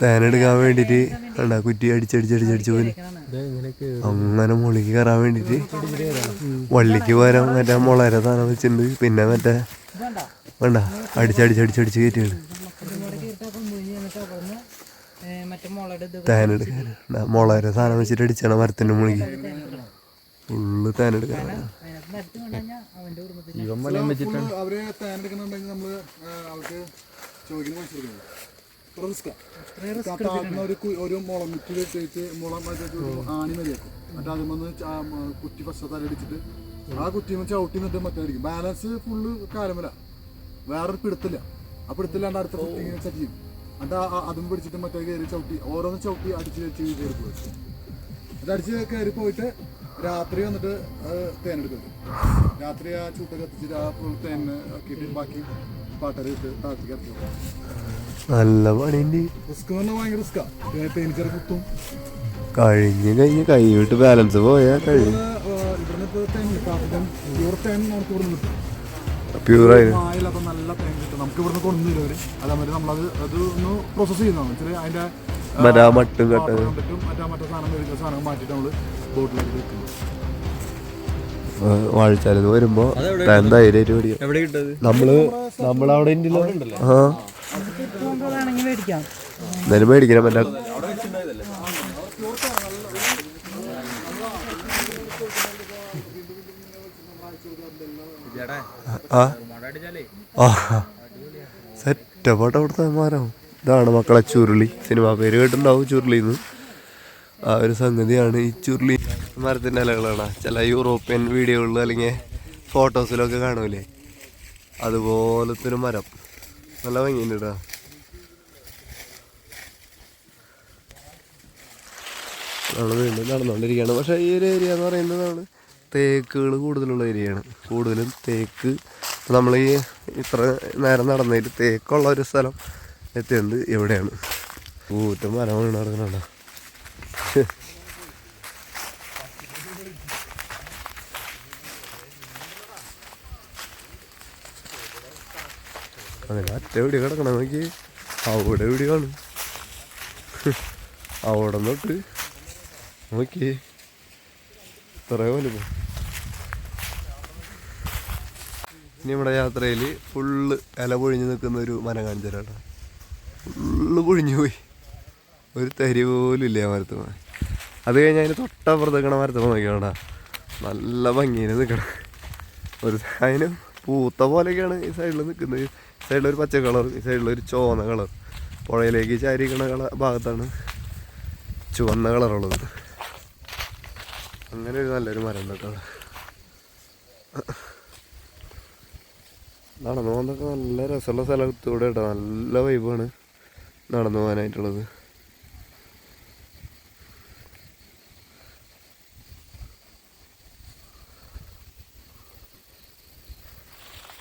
തേനെടുക്കാൻ വേണ്ടിട്ട് അണ്ടാ കുറ്റി അടിച്ചടിച്ചടിച്ചടിച്ച് പോയി. അങ്ങനെ മുളിക്ക് കയറാൻ വേണ്ടിട്ട് വള്ളിക്ക് പകരം മറ്റേ മുളരെ താനം വെച്ചിട്ടുണ്ട്. പിന്നെ മറ്റേ വേണ്ട അടിച്ചടിച്ചടിച്ചടിച്ച് കയറ്റിയാണ് മറ്റേ മുളയുടെ ഇത് തേനെടുക്കാൻ മുളര സാധനം വെച്ചിട്ട് അടിച്ചാണ് മരത്തിന്റെ മുളിക്ക് ഫുള്ള് full അവർ തേനെടുക്കുന്നുണ്ടെങ്കിൽ നമ്മൾ അവർക്ക് ചോദിക്കുന്ന പൈസ കൊടുക്കണം റിസ്ക് ഒരു കു- മുളം മുറ്റി വെച്ചിട്ട് മുളം ഒരു ആണി മതിയാക്കും. എന്നിട്ട് അതിമന്ന് കുറ്റി ഫസ്റ്റ് തലടിച്ചിട്ട് ആ കുറ്റി ചവിട്ടി നിന്നിട്ട് മറ്റേ അടിക്കും. ബാലൻസ് ഫുള്ള് കാലമല വേറൊരു പിടുത്തില്ല. ആ പിടുത്തില്ലാണ്ട് അടുത്ത കുറ്റി സെറ്റ് ചെയ്യും. എന്നിട്ട് അതും പിടിച്ചിട്ട് മറ്റേ കയറി ചവിട്ടി ഓരോന്ന് ചവിട്ടി അടിച്ച് വെച്ച് കയറി പോയി അത് അടിച്ച് കയറി പോയിട്ട് രാത്രി വന്നിട്ട് തേനെടുക്കും രാത്രി ആ ചൂട്ട് കത്തിച്ചിട്ട് ആ ഫുൾ തേൻ ആക്കിയിട്ട് ബാക്കി താഴത്തേക്ക് ഇറക്കി വെക്കും. നല്ല പണി റിസ്ക് എന്ന് പറഞ്ഞാൽ ഭയങ്കര റിസ്ക്കാ. തേനീച്ചറ കുത്തും. കഴിഞ്ഞ് കഴിഞ്ഞ് കൈ വിട്ട് ബാലൻസ് പോയാ കഴിഞ്ഞു ഇവിടുന്ന് തേൻ പ്യൂർ തേൻ നമുക്ക് ഇവിടുന്ന് കിട്ടും. പ്യൂറായി മായില്ലാത്ത നല്ല തേൻ കിട്ടും. നമുക്ക് ഇവിടുന്ന് കൊണ്ടുവരും അവർ. അതേമാതിരി നമ്മളത് അത് ഒന്ന് പ്രോസസ്സ് ചെയ്യുന്നതാണ്. വെച്ചാൽ അതിന്റെ ആ, മറ്റേ ആ മട്ടും കട്ട വാട്ടർ കണ്ടിട്ടും മറ്റേ മറ്റേ സാധനം മേടിക്കുന്ന സാധനം മാറ്റിയിട്ട് നമ്മൾ ബോട്ടിലേക്ക് വെക്കുന്നു വാഴിച്ചാലത് വരുമ്പോ ധൈര്യമായിട്ട് നമ്മൾ നമ്മളവിടെ ഉണ്ടല്ലോ ആ. എന്തായാലും മേടിക്കണം. മറ്റേ ആ. ആ. സെറ്റപ്പാട്ട് അവിടുത്തെ മരം ഇതാണ് മക്കളെ ചുരുളി. സിനിമ പേര് കേട്ടിട്ടുണ്ടാവും ചുരുളിന്ന്. ആ ഒരു സംഗതിയാണ് ഈ ചുരുളി മരത്തിന്റെ ഇലകളാണ്. ചില യൂറോപ്യൻ വീഡിയോകളിൽ അല്ലെങ്കിൽ ഫോട്ടോസിലൊക്കെ കാണൂലേ? അതുപോലത്തെ ഒരു മരം. നല്ല ഭംഗിയുണ്ട് കേട്ടോ നമ്മൾ വീണ്ടും നടന്നുകൊണ്ടിരിക്കുകയാണ്. പക്ഷേ ഈ ഒരു ഏരിയ എന്ന് പറയുന്നത് നമ്മൾ തേക്കുകൾ കൂടുതലുള്ള ഏരിയയാണ്. കൂടുതലും തേക്ക്. നമ്മൾ ഈ ഇത്ര നേരം നടന്നതിൽ തേക്കുള്ള ഒരു സ്ഥലം എത്തിയത് എവിടെയാണ് ഊറ്റം മരം വീണ് നടക്കുന്നുണ്ടോ അതിന് അറ്റ എവിടെ കിടക്കണം നോക്കി. അവിടെ എവിടെയാണ് അവിടെ നോക്ക്. നോക്കി ഇത്രയോ വലുപ്പം ഇനി നമ്മുടെ യാത്രയിൽ ഫുള്ള് ഇല പൊഴിഞ്ഞ് നിൽക്കുന്ന ഒരു മരം കാണിച്ചു തരാം കേട്ടോ ഫുള്ള് പൊഴിഞ്ഞു പോയി. ഒരു തരി പോലും ഇല്ല ആ മരത്ത് അത് കഴിഞ്ഞ് അതിന് തൊട്ടപ്പുറത്ത് നിൽക്കണ മരത്ത് നോക്കിയാണ്ടാ നല്ല ഭംഗിയിൽ നിൽക്കണം. ഒരു അതിന് പൂത്ത പോലെയൊക്കെയാണ് ഈ സൈഡിൽ നിൽക്കുന്നത്. ഈ ഒരു പച്ച കളർ ഈ സൈഡിൽ ഒരു ചുവന്ന കളർ പുഴയിലേക്ക് ചാരിക്കണ കള ഭാഗത്താണ് ചുവന്ന കളറുള്ളത് അങ്ങനെ ഒരു നല്ലൊരു മരം കേട്ടോ നടന്നു പോകുന്നൊക്കെ നല്ല രസമുള്ള സ്ഥലത്തൂടെ കേട്ടോ. നല്ല വൈബാണ് നടന്നു പോകാനായിട്ടുള്ളത്.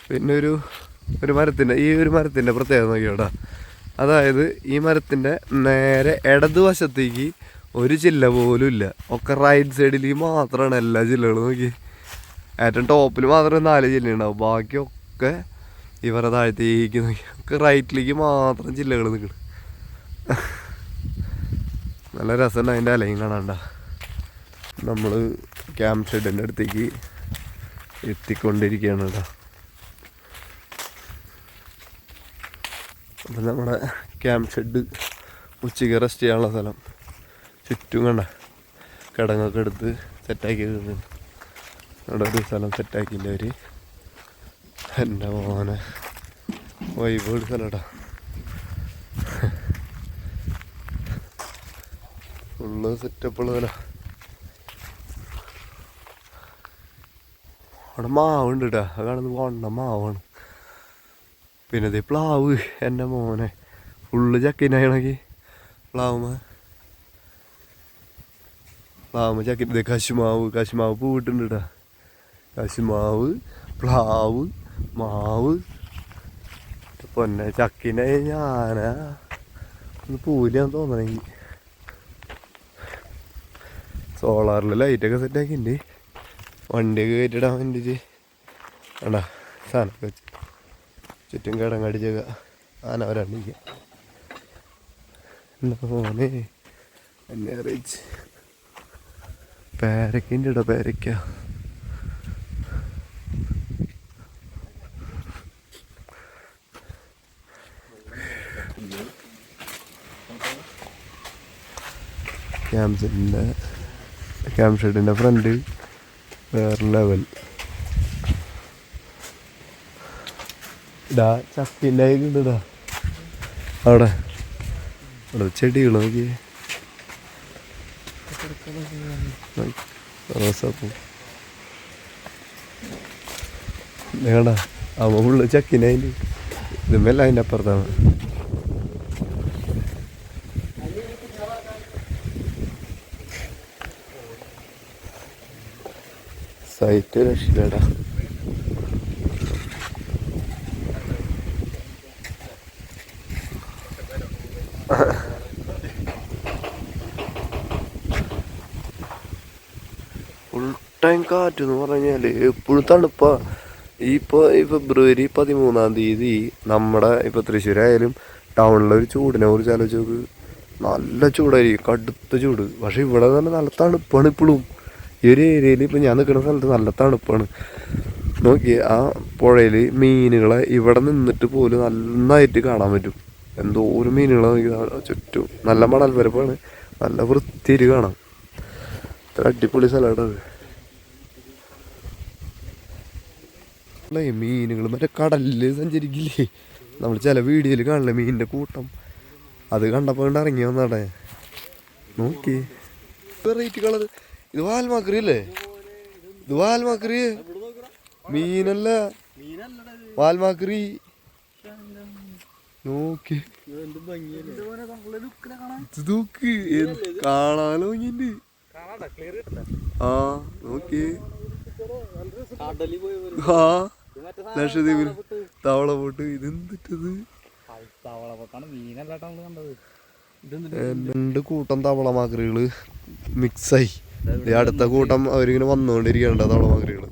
പിന്നെ ഒരു ഒരു മരത്തിന്റെ ഈ ഒരു മരത്തിന്റെ പ്രത്യേകത നോക്കിയോടാ അതായത് ഈ മരത്തിന്റെ നേരെ ഇടതുവശത്തേക്ക് ഒരു ചില്ല പോലും ഇല്ല. ഒക്കെ റൈറ്റ് സൈഡിലേക്ക് മാത്രമാണ് എല്ലാ ജില്ലകളും നോക്കി. ഏറ്റവും ടോപ്പിൽ മാത്രമേ നാല് ജില്ല ഉണ്ടാവും ബാക്കിയൊക്കെ ഇവരെ താഴത്തേക്ക് നോക്കി റൈറ്റിലേക്ക് മാത്രം ജില്ലകൾ നിൽക്കണം നല്ല രസമുണ്ട് അതിന്റെ അലയും കാണാണ്ട. നമ്മൾ ക്യാമ്പ് ഷെഡിന്റെ അടുത്തേക്ക് എത്തിക്കൊണ്ടിരിക്കുകയാണ് കേട്ടോ. അപ്പം നമ്മുടെ ക്യാമ്പ് ഷെഡ് ഉച്ചയ്ക്ക് റെസ്റ്റ് ചെയ്യാനുള്ള സ്ഥലം ചുറ്റും കണ്ട. കിടങ്ങൊക്കെ എടുത്ത് സെറ്റാക്കി അവിടെ ഒരു സ്ഥലം സെറ്റാക്കിയില്ല അവർ എന്റെ മോനെ. വൈബ് കേട്ടോ ഫുള്ള് സെറ്റപ്പുള്ളതല്ല അവിടെ മാവുണ്ട് കേട്ടോ അത് കാണുന്നത് കൊണ്ട മാവാണ്. പിന്നെ ഇത് പ്ലാവ് എന്റെ മോനെ. ഫുള്ള് ചക്കിനായണെങ്കിൽ പ്ലാവ് പ്ലാവ് ചക്കിന്റെ കശുമാവ് കശുമാവ് പൂവിട്ടുണ്ട് കേട്ടോ കശുമാവ് പ്ലാവ് മാവ്. പൊന്നെ ചക്കിനെ ഞാന. ഒന്ന് പൂലിയാന്ന് തോന്നണെങ്കി. സോളാറിൽ ലൈറ്റൊക്കെ സെറ്റാക്കിണ്ട് വണ്ടിയൊക്കെ കയറ്റിടാൻ വേണ്ടിയിട്ട് വേണ്ട സാധനമൊക്കെ വെച്ച്. ചുറ്റും കിടങ്ങടിച്ചൊക്കെ ആന വരാണ്ടിരിക്കുക എന്താ മോനെ? എന്നെ അറിയിച്ച്. പേരക്കിന്റെ ഇട പേരക്ക? ക്യാമ്പ് സെറ്റിന്റെ ക്യാമ്പ് ഷെഡിന്റെ ഫ്രണ്ട് വേറെ ലെവൽ ഇതാ ചക്കിന്റെ ഇടാ അവിടെ. അവിടെ ചെടികൾ നോക്കി. റോസാപ്പൂ. വേണ്ട അവ ഫുള്ള് ചക്കിനായി ഇതുമല്ല അതിന്റെ അപ്പുറത്താണ്. സൈറ്റ് രക്ഷില്ലടാ ഫുൾ ടൈം കാറ്റ് എന്ന് പറഞ്ഞാൽ എപ്പോഴും തണുപ്പാ. ഇപ്പോൾ ഈ ഫെബ്രുവരി പതിമൂന്നാം തീയതി നമ്മുടെ ഇപ്പോൾ തൃശ്ശൂരായാലും ടൗണിലെ ഒരു ചൂടിനെ കുറിച്ച് ആലോചിച്ച് നോക്ക്. നല്ല ചൂടായിരിക്കും കടുത്ത ചൂട്. പക്ഷെ ഇവിടെ തന്നെ നല്ല തണുപ്പാണ് ഇപ്പോഴും ഈ ഒരു ഏരിയയിൽ ഇപ്പം ഞാൻ നിൽക്കുന്ന സ്ഥലത്ത് നല്ല തണുപ്പാണ്. നോക്കി ആ പുഴയിൽ മീനുകളെ ഇവിടെ നിന്നിട്ട് പോലും നന്നായിട്ട് കാണാൻ പറ്റും. എന്തോ ഒരു മീനുകളെ നോക്കി ചുറ്റും നല്ല മണൽ പരപ്പാണ് നല്ല വൃത്തിയിൽ കാണാം. ഇത്ര അടിപൊളി സ്ഥലമാണ് അല്ലേ മീനുകൾ മറ്റേ കടലിൽ സഞ്ചരിക്കില്ലേ? നമ്മൾ ചില വീഡിയോയിൽ കാണില്ലേ മീനിന്റെ കൂട്ടം. അത് കണ്ടപ്പോൾ ഇറങ്ങി വന്നാടേ നോക്കി വെറൈറ്റി കളർ ഇത് വാൽമാക്രി അല്ലേ? ഇത് വാൽമാക്രി. മീനല്ല. വാൽമാക്രി. നോക്കി. കാണാലോ ഇങ്ങനെ ആ നോക്കി. ആ ലക്ഷദ്വീപിൽ തവള പോട്ട്. ഇതെന്തിട്ടത്? രണ്ട് കൂട്ടം തവള മാക്രികൾ മിക്സായി. ദേ അടുത്ത കൂട്ടം അവരിങ്ങനെ വന്നുകൊണ്ടിരിക്കണ്ട തവള മാക്രികൾ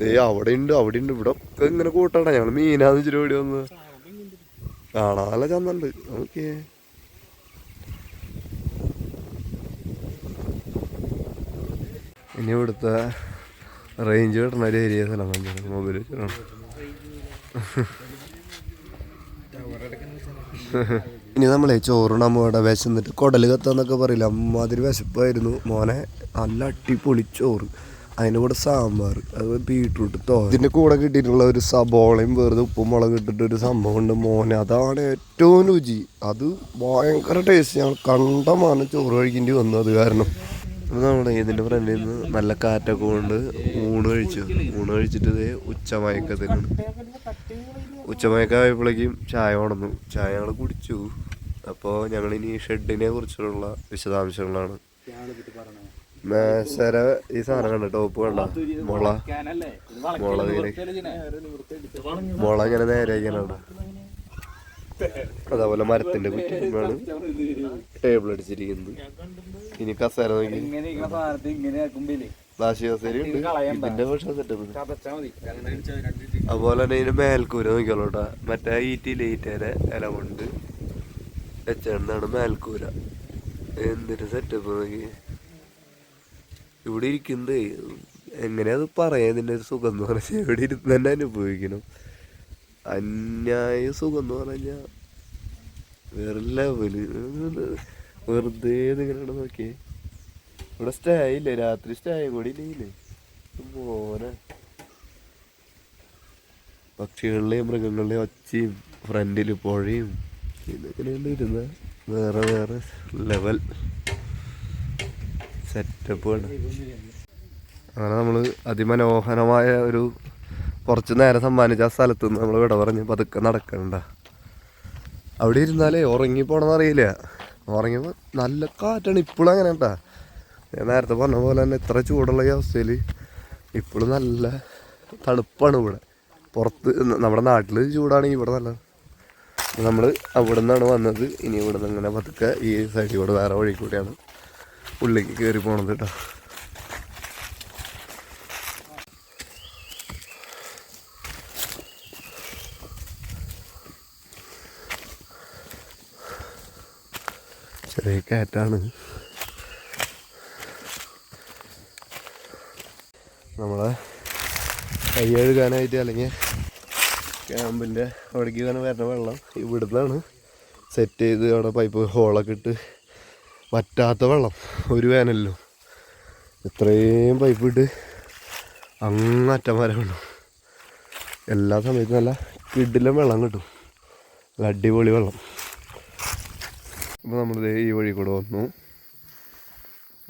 ദേ അവിടെ ഉണ്ട് അവിടെ ഉണ്ട്. ഇവിടെ ഒക്കെ ഇങ്ങനെ കൂട്ടണ്ട ഞങ്ങൾ മീനാന്ന് ഇച്ചിരി ഓടി വന്ന്. കാണാൻ നല്ല ചന്തണ്ട്. നോക്കിയേ. ഇനി ഇവിടുത്തെ റേഞ്ച് കിട്ടുന്ന ഒരു ഏരിയ സ്ഥലം മൊബൈൽ വെച്ചിട്ടാണ്. <laughs> ഇനി നമ്മളെ ചോറുണ്ണാൻ പോകട്ടെ വിശന്നിട്ട് കുടൽ കത്താന്നൊക്കെ പറയില്ല? അമ്മാതിരി വിശപ്പായിരുന്നു. മോനെ നല്ല അടിപൊളി ചോറ്. അതിന്റെ കൂടെ സാമ്പാർ അത് ബീട്രൂട്ട് തോ ഇതിന്റെ കൂടെ കിട്ടിയിട്ടുള്ള ഒരു സബോളയും വെറുതെ ഉപ്പും മുളക് ഇട്ടിട്ട് ഒരു സംഭവം ഉണ്ട് മോനെ. അതാണ് ഏറ്റവും രുചി. അത് ഭയങ്കര ടേസ്റ്റ് ഞങ്ങൾ കണ്ട മാനം ചോറ് കഴിക്കേണ്ടി വന്നു അത് കാരണം. അപ്പോൾ നമ്മുടെ ഇതിന്റെ ഫ്രണ്ടിൽ നിന്ന് നല്ല കാറ്റൊക്കെ കൊണ്ട് ഊണ് കഴിച്ചു. ഊണ് കഴിച്ചിട്ട് ഇതേ ഉച്ചമയക്കത്തിനാണ് ഉച്ചമയക്കായപ്പോഴേക്കും ചായ ഉണന്നു ചായ ഞങ്ങൾ കുടിച്ചു. അപ്പോൾ ഞങ്ങളിനി ഷെഡിനെ കുറിച്ചുള്ള വിശദാംശങ്ങളാണ്. മേശര ഈ സാധനം കണ്ട? ടോപ്പ് കണ്ട? മുള. മുള മുള ഇങ്ങനെ നേരെ ഇങ്ങനെ അതേപോലെ മരത്തിന്റെ കുറ്റിയാണ് ടേബിൾ അടിച്ചിരിക്കുന്നത്. ഇനി കസേര നോക്കി. ഇതിന്റെ പക്ഷേ സെറ്റപ്പ് അതുപോലെ തന്നെ ഇതിന്റെ മേൽക്കൂര നോക്കിയാലോട്ടാ മറ്റേ ഈറ്റിയിലെ ഈറ്റേരെ ഇല കൊണ്ട് വെച്ചാണ് മേൽക്കൂര. എന്തൊരു സെറ്റപ്പ് നോക്കി ഇവിടെ ഇരിക്കുന്നത് എങ്ങനെയാ അത് ഇതിന്റെ ഒരു സുഖം എന്ന് പറഞ്ഞാൽ ഇവിടെ ഇരുന്ന് തന്നെ അനുഭവിക്കണം. അന്യായ സുഖം എന്ന് പറഞ്ഞാൽ വേറെ ലെവൽ വെറുതെ ഇതിങ്ങനെ നോക്കിയേ. ഇവിടെ സ്റ്റേ ഇല്ലേ രാത്രി സ്റ്റേ കൂടി ഇല്ലേ മോനെ. പക്ഷികളിലെയും മൃഗങ്ങളുടെയും ഒച്ചയും ഫ്രണ്ടിൽ പുഴയും ഇരുന്ന വേറെ വേറെ ലെവൽ സെറ്റപ്പാണ് അങ്ങനെ നമ്മൾ അതിമനോഹരമായ ഒരു കുറച്ച് നേരം സമ്മാനിച്ച ആ സ്ഥലത്ത് നിന്ന് നമ്മൾ വിട പറഞ്ഞ് പതുക്കെ നടക്കണ്ട അവിടെ ഇരുന്നാലേ ഉറങ്ങിപ്പോണെന്ന് അറിയില്ല. ഉറങ്ങിയപ്പോൾ നല്ല കാറ്റാണ് ഇപ്പോഴും അങ്ങനെ കേട്ടാ. ഞാൻ നേരത്തെ പറഞ്ഞ പോലെ തന്നെ ഇത്ര ചൂടുള്ള ഈ അവസ്ഥയിൽ ഇപ്പോഴും നല്ല തണുപ്പാണ് ഇവിടെ. പുറത്ത് നമ്മുടെ നാട്ടിൽ ചൂടാണെങ്കിൽ ഇവിടെ നല്ല നമ്മൾ അവിടെ നിന്നാണ് വന്നത്. ഇനി ഇവിടെ നിന്ന് ഇങ്ങനെ പതുക്കെ ഈ സൈഡിൽ കൂടെ വേറെ വഴി കൂടിയാണ് ഉള്ളിലേക്ക് കയറി പോണത് കേട്ടോ ചെറിയ കാറ്റാണ്. നമ്മളെ കൈ കഴുകാനായിട്ട് അല്ലെങ്കിൽ ക്യാമ്പിന്റെ അവിടേക്ക് തന്നെ വരുന്ന വെള്ളം ഇവിടുന്നാണ് സെറ്റ് ചെയ്ത് അവിടെ പൈപ്പ് ഹോളൊക്കെ ഇട്ട് വറ്റാത്ത വെള്ളം ഒരു വേനലിലും. ഇത്രയും പൈപ്പ് ഇട്ട് അങ്ങറ്റം വരെ വേണം. എല്ലാ സമയത്തും നല്ല കിഡിലും വെള്ളം കിട്ടും. നല്ല അടിപൊളി വെള്ളം. അപ്പോൾ നമ്മളിത് ഈ വഴി കൂടെ വന്നു.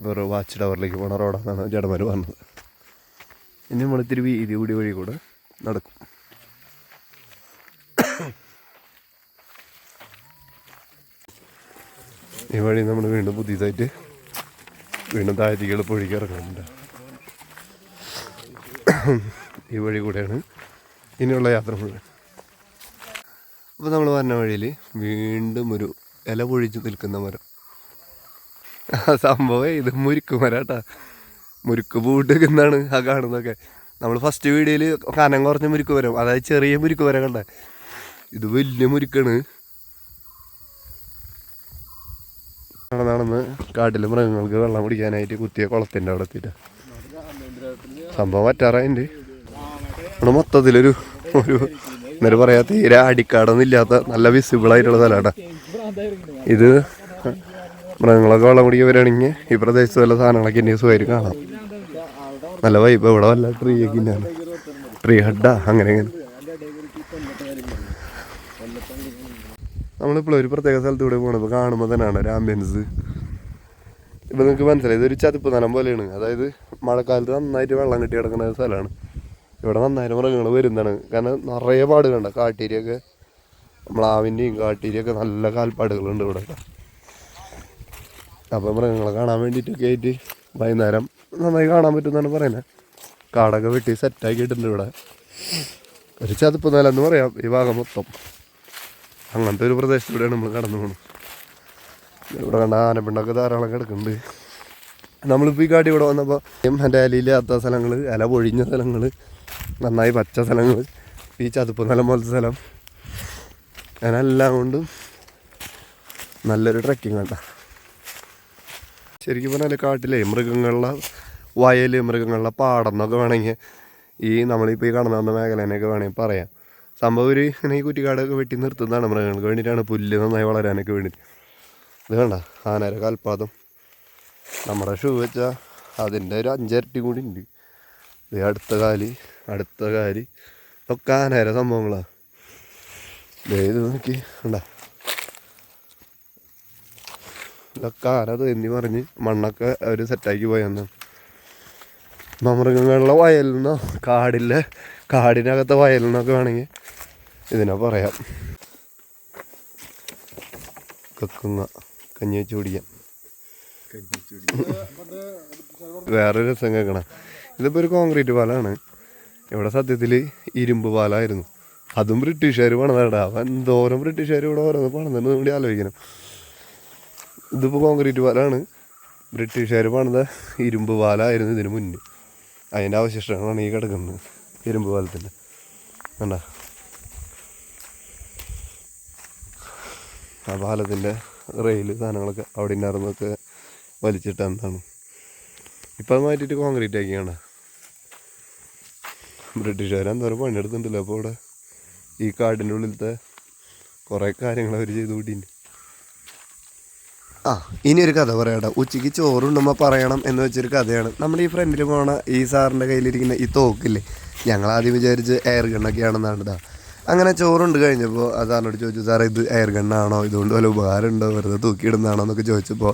വേറെ വാച്ച് ടവറിലേക്ക് പോണ റോഡാണെന്നാണ് ചേട്ടന്മാർ പറഞ്ഞത്. ഇനി നമ്മളിത്തിരി വീതി കൂടി വഴി കൂടെ നടക്കും. വഴി നമ്മൾ വീണ്ടും പുതിയതായിട്ട് വീണ്ടും താഴത്തേക്ക് പൊഴിക്ക് ഇറങ്ങുന്നുണ്ട്. ഈ വഴി കൂടെയാണ് ഇനിയുള്ള യാത്ര മുഴുവൻ. അപ്പോൾ നമ്മൾ വരുന്ന വഴിയിൽ വീണ്ടും ഒരു ഇല പൊഴിച്ച് നിൽക്കുന്ന മരം. സംഭവം ഇത് മുരുക്ക് മരം കേട്ടാ മുരുക്ക് പൂട്ട് എന്നാണ് ആ കാണുന്നതൊക്കെ. നമ്മൾ ഫസ്റ്റ് വീഡിയോയിൽ കനം കുറഞ്ഞ മുരുക്ക് വരും അതായത് ചെറിയ മുരുക്ക് വരെ കണ്ടേ. ഇത് വലിയ മുരുക്കാണ്. നടന്ന് നടന്ന് കാട്ടിലെ മൃഗങ്ങൾക്ക് വെള്ളം കുടിക്കാനായിട്ട് കുത്തിയ കുളത്തിന്റെ അവിടെ എത്തിയിട്ട് സംഭവം പറ്റാറായിട്ടുണ്ട് നമ്മുടെ മൊത്തത്തിലൊരു ഒരു എന്നൊരു പറയാ തീരെ അടിക്കാടൊന്നും ഇല്ലാത്ത നല്ല വിസിബിൾ ആയിട്ടുള്ള സ്ഥലമാണ് ഇത് മൃഗങ്ങളൊക്കെ വെള്ളം വരികയാണെങ്കിൽ ഈ പ്രദേശത്ത് വല്ല സാധനങ്ങളൊക്കെ എന്നെ സുഖമായിട്ട് കാണാം. നല്ല വൈബ് ഇവിടെ വല്ല ട്രീ ഒക്കെ ട്രീ ഹഡാ അങ്ങനെ അങ്ങനെ നമ്മളിപ്പോൾ ഒരു പ്രത്യേക സ്ഥലത്തൂടെ പോകണം ഇപ്പോൾ കാണുമ്പോൾ തന്നെയാണ് ഒരു ആംബിയൻസ് ഇപ്പം നിങ്ങൾക്ക് മനസ്സിലായി ഇതൊരു ചതുപ്പ് നിലം പോലെയാണ്. അതായത് മഴക്കാലത്ത് നന്നായിട്ട് വെള്ളം കെട്ടി കിടക്കുന്ന സ്ഥലമാണ്. ഇവിടെ നന്നായിട്ട് മൃഗങ്ങൾ വരുന്നതാണ്. കാരണം നിറയെ പാടുകളുണ്ട്. കാട്ടീരിയൊക്കെ മ്ലാവിന്റെയും കാട്ടീരിയൊക്കെ നല്ല കാൽപ്പാടുകളുണ്ട് ഇവിടെ. അപ്പോൾ മൃഗങ്ങളെ കാണാൻ വേണ്ടിയിട്ടൊക്കെ ആയിട്ട് വൈകുന്നേരം നന്നായി കാണാൻ പറ്റുമെന്നാണ് പറയുന്നത് കാടൊക്കെ വെട്ടി സെറ്റാക്കിയിട്ടുണ്ട് ഇവിടെ. ഒരു ചതുപ്പ് നിലം എന്ന് പറയാം ഈ ഭാഗം മൊത്തം. അങ്ങനത്തെ ഒരു പ്രദേശത്തൂടെയാണ് നമ്മൾ കടന്നു പോകുന്നത് ഇവിടെ കണ്ട ആനപ്പിണ്ടൊക്കെ ധാരാളം കിടക്കുന്നുണ്ട്. നമ്മളിപ്പോൾ ഈ കാട്ടി ഇവിടെ വന്നപ്പോൾ എന്റെ ഇലയില്ലാത്ത സ്ഥലങ്ങൾ ഇല പൊഴിഞ്ഞ സ്ഥലങ്ങൾ നന്നായി പച്ച സ്ഥലങ്ങൾ ഈ ചതുപ്പ് നിലം പോലത്തെ സ്ഥലം. അങ്ങനെല്ലാം കൊണ്ടും നല്ലൊരു ട്രക്കിംഗ് കണ്ട. ശരിക്കും പറഞ്ഞാൽ കാട്ടിലെ മൃഗങ്ങളുടെ വയൽ മൃഗങ്ങളുടെ പാടം എന്നൊക്കെ വേണമെങ്കിൽ ഈ നമ്മളിപ്പോൾ ഈ കടന്നു വന്ന മേഖലേനെയൊക്കെ വേണമെങ്കിൽ പറയാം. സംഭവം ഒരു ഇങ്ങനെ ഈ കുറ്റിക്കാടൊക്കെ വെട്ടി നിർത്തുന്നതാണ് മൃഗങ്ങൾക്ക് വേണ്ടിയിട്ടാണ് പുല്ല് നന്നായി വളരാനൊക്കെ വേണ്ടിയിട്ട്. ഇത് വേണ്ട ആനര കാൽപാദം നമ്മുടെ ഷൂ വെച്ചാൽ അതിന്റെ ഒരു അഞ്ചരട്ടി കൂടി ഉണ്ട്. ഇത് അടുത്ത കാലി അടുത്ത കാലി. ഇതൊക്കെ ആനര സംഭവങ്ങളാണ് ഇത് നോക്കി ഉണ്ടാ ഇതൊക്കെ ആന തെന്നി പറഞ്ഞ് മണ്ണൊക്കെ അവർ സെറ്റാക്കി പോയെന്ന്. മൃഗങ്ങളുടെ വയലിൽ നിന്നോ കാടിലെ കാടിനകത്തെ വയലിൽ നിന്നൊക്കെ വേണമെങ്കിൽ ഇതിനെ പറയാം. കക്കുന്ന കഞ്ഞി വെച്ച് കുടിക്കാം. വേറെ രസം കേൾക്കണം. ഇതിപ്പോൾ ഒരു കോൺക്രീറ്റ് പാലാണ്. ഇവിടെ സത്യത്തിൽ ഇരുമ്പ് പാലായിരുന്നു. അതും ബ്രിട്ടീഷുകാർ പണിതാടാ. അവൻ എന്തോരം ബ്രിട്ടീഷുകാർ ഇവിടെ ഓരോന്ന് പണിതെന്ന് കൂടി ആലോചിക്കണം. ഇതിപ്പോൾ കോൺക്രീറ്റ് പാലാണ്. ബ്രിട്ടീഷുകാർ പണിത ഇരുമ്പ് പാലായിരുന്നു ഇതിന് മുന്നേ. അതിന്റെ അവശിഷ്ടമാണ് ഈ കിടക്കുന്നത് ഇരുമ്പ് പാലത്തിന്റെ കണ്ട? ആ പാലത്തിന്റെ റെയിൽ സാധനങ്ങളൊക്കെ അവിടെ ഉണ്ടായിരുന്നൊക്കെ വലിച്ചിട്ട് എന്താണ് ഇപ്പം അത് മാറ്റിയിട്ട് കോൺക്രീറ്റ് ആക്കിയാണ്. ബ്രിട്ടീഷുകാർ എന്തോരം പണിയെടുത്തിട്ടുണ്ടല്ലോ അപ്പോൾ ഇവിടെ ഈ കാടിന്റെ ഉള്ളിലത്തെ കുറേ കാര്യങ്ങൾ അവർ ചെയ്തു കൂട്ടിയിട്ടുണ്ട് ആ ഇനി ഒരു കഥ പറയാട്ടോ ഉച്ചയ്ക്ക് ചോറുണ്ടുമ്പോൾ പറയണം എന്ന് വെച്ചൊരു കഥയാണ്. നമ്മുടെ ഈ ഫ്രണ്ടിൽ പോണ ഈ സാറിന്റെ കയ്യിലിരിക്കുന്ന ഈ തോക്കില്ലേ? ഞങ്ങൾ ആദ്യം വിചാരിച്ച് എയർ ഗണ്ണൊക്കെയാണെന്നാണ് ഇതാ അങ്ങനെ ചോറുണ്ട് കഴിഞ്ഞപ്പോൾ സാറിനോട് ചോദിച്ചു സാറേ ഇത് എയർ ഗണ്ണാണോ ഇതുകൊണ്ട് വല്ല ഉപകാരം ഉണ്ടോ? വെറുതെ തൂക്കിയിടുന്നതാണോ? എന്നൊക്കെ ചോദിച്ചപ്പോൾ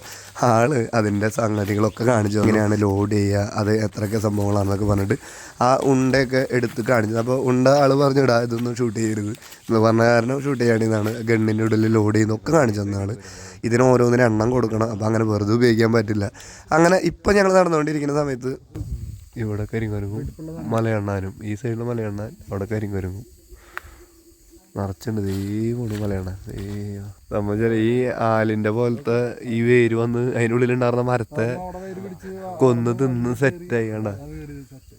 ആൾ അതിന്റെ സംഗതികളൊക്കെ കാണിച്ചു. എങ്ങനെയാണ് ലോഡ് ചെയ്യുക? അത് എത്രയൊക്കെ സംഭവങ്ങളാണെന്നൊക്കെ പറഞ്ഞിട്ട് ആ ഉണ്ടയൊക്കെ എടുത്ത് കാണിച്ചത് അപ്പോൾ ഉണ്ട ആൾ പറഞ്ഞു ഇടാ ഇതൊന്നും ഷൂട്ട് ചെയ്യരുത്. എന്ന് പറഞ്ഞ കാരണം ഷൂട്ട് ചെയ്യാണെന്നാണ് ഗണ്ണിന്റെ ഉള്ളിൽ ലോഡ് ചെയ്യുന്നതൊക്കെ കാണിച്ചു തന്നാണ് ഇതിന് ഓരോന്നിന് എണ്ണം കൊടുക്കണം. അപ്പോൾ അങ്ങനെ വെറുതെ ഉപയോഗിക്കാൻ പറ്റില്ല. അങ്ങനെ ഇപ്പം ഞങ്ങൾ നടന്നുകൊണ്ടിരിക്കുന്ന സമയത്ത് ഇവിടെ കരിങ്കൊരുങ്ങും മലയണ്ണാനും ഈ സൈഡിൽ മലയണ്ണാൻ അവിടെ കരിങ്കുരങ്ങും. നിറച്ചുണ്ട് ദേ മലയാണ്. സംബന്ധിച്ചാൽ ഈ ആലിന്റെ പോലത്തെ ഈ വേര് വന്ന് അതിന്റെ ഉള്ളിലുണ്ടായിരുന്ന മരത്തെ കൊന്ന് തിന്ന് സെറ്റായി കണ്ട.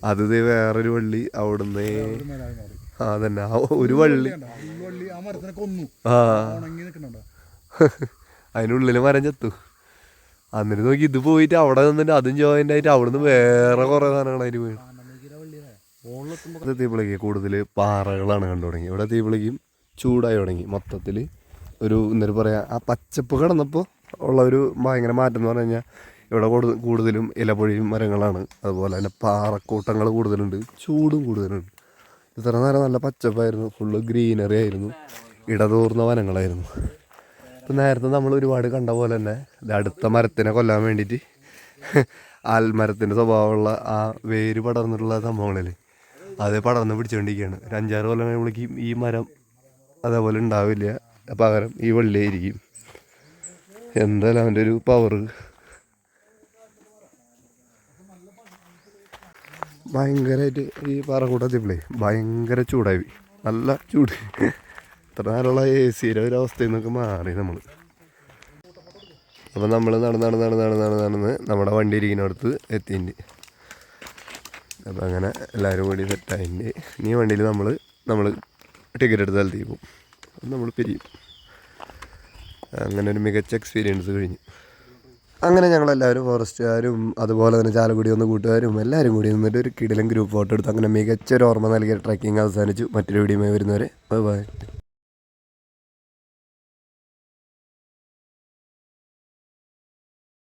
അത് ദേ വേറൊരു വള്ളി അവിടുന്ന് ആ തന്നെ ആ ഒരു വള്ളി. ആ. മരത്തിനെ കൊന്നു ആ ഉണങ്ങി നിൽക്കുന്നുണ്ടോ അതിനുള്ളിൽ മരം ചത്തു. അന്നിട്ട് നോക്കി ഇത് പോയിട്ട് അവിടെ നിന്നിട്ട് അതും ജോയിന്റ് ആയിട്ട് അവിടുന്ന് വേറെ കുറേ സാധനങ്ങൾ അതിന് വീണു തീപ്പിളിക്ക് കൂടുതൽ പാറകളാണ് കണ്ടു തുടങ്ങി ഇവിടെ എത്തിയപ്പോഴേക്കും ചൂടായി തുടങ്ങി. മൊത്തത്തിൽ ഒരു എന്താ പറയുക ആ പച്ചപ്പ് കിടന്നപ്പോൾ ഉള്ള ഒരു ഭയങ്കര മാറ്റം എന്ന് പറഞ്ഞു കഴിഞ്ഞാൽ ഇവിടെ കൂടുതലും ഇലപൊഴിയും മരങ്ങളാണ്. അതുപോലെ തന്നെ പാറക്കൂട്ടങ്ങൾ കൂടുതലുണ്ട് ചൂടും കൂടുതലുണ്ട്. ഇത്ര നേരം നല്ല പച്ചപ്പായിരുന്നു ഫുള്ള് ഗ്രീനറി ആയിരുന്നു ഇടതൂർന്ന വനങ്ങളായിരുന്നു. ഇപ്പം നേരത്തെ നമ്മൾ ഒരുപാട് കണ്ട പോലെ തന്നെ അടുത്ത മരത്തിനെ കൊല്ലാൻ വേണ്ടിയിട്ട് <laughs> ആൽമരത്തിന്റെ സ്വഭാവമുള്ള ആ വേര് പടർന്നിട്ടുള്ള സംഭവങ്ങളിൽ അത് പടർന്ന് പിടിച്ചുകൊണ്ടിരിക്കുകയാണ് ഒരു അഞ്ചാറ് കൊല്ലം കഴിയുമ്പോഴേക്കും ഈ മരം അതേപോലെ ഉണ്ടാവില്ല. പകരം ഈ വെള്ളിയായിരിക്കും. എന്തായാലും അവന്റെ ഒരു പവർ ഭയങ്കരമായിട്ട് ഈ പാറ പാറക്കൂട്ടത്തിപ്പിളേ ഭയങ്കര ചൂടായി. നല്ല ചൂട്. ഇത്ര നേരമുള്ള എ സിയുടെ ഒരു അവസ്ഥയിൽ നിന്നൊക്കെ മാറി നമ്മൾ അപ്പം നമ്മൾ നടന്ന് നടന്ന് നടന്ന് നടന്ന് നടന്ന് നടന്ന് നമ്മുടെ വണ്ടി ഇരിക്കുന്നിടത്ത് എത്തിയിട്ടുണ്ട്. അപ്പം അങ്ങനെ എല്ലാവരും കൂടി സെറ്റായിട്ടുണ്ട് ഇനി വണ്ടിയിൽ നമ്മൾ നമ്മൾ ടിക്കറ്റ് എടുത്താൽ അത് നമ്മൾ പിരിയും. അങ്ങനെ ഒരു മികച്ച എക്സ്പീരിയൻസ് കഴിഞ്ഞു. അങ്ങനെ ഞങ്ങളെല്ലാവരും ഫോറസ്റ്റുകാരും അതുപോലെ തന്നെ ചാലക്കുടി വന്ന കൂട്ടുകാരും എല്ലാവരും കൂടി നിന്നിട്ട് ഒരു കിടിലൻ ഗ്രൂപ്പ് ഫോട്ടോ എടുത്ത്. അങ്ങനെ മികച്ച ഒരു ഓർമ്മ നൽകിയ ട്രക്കിംഗ് അവസാനിച്ചു. മറ്റൊരു വീഡിയോ വരുന്നവരെ ബൈ ബൈ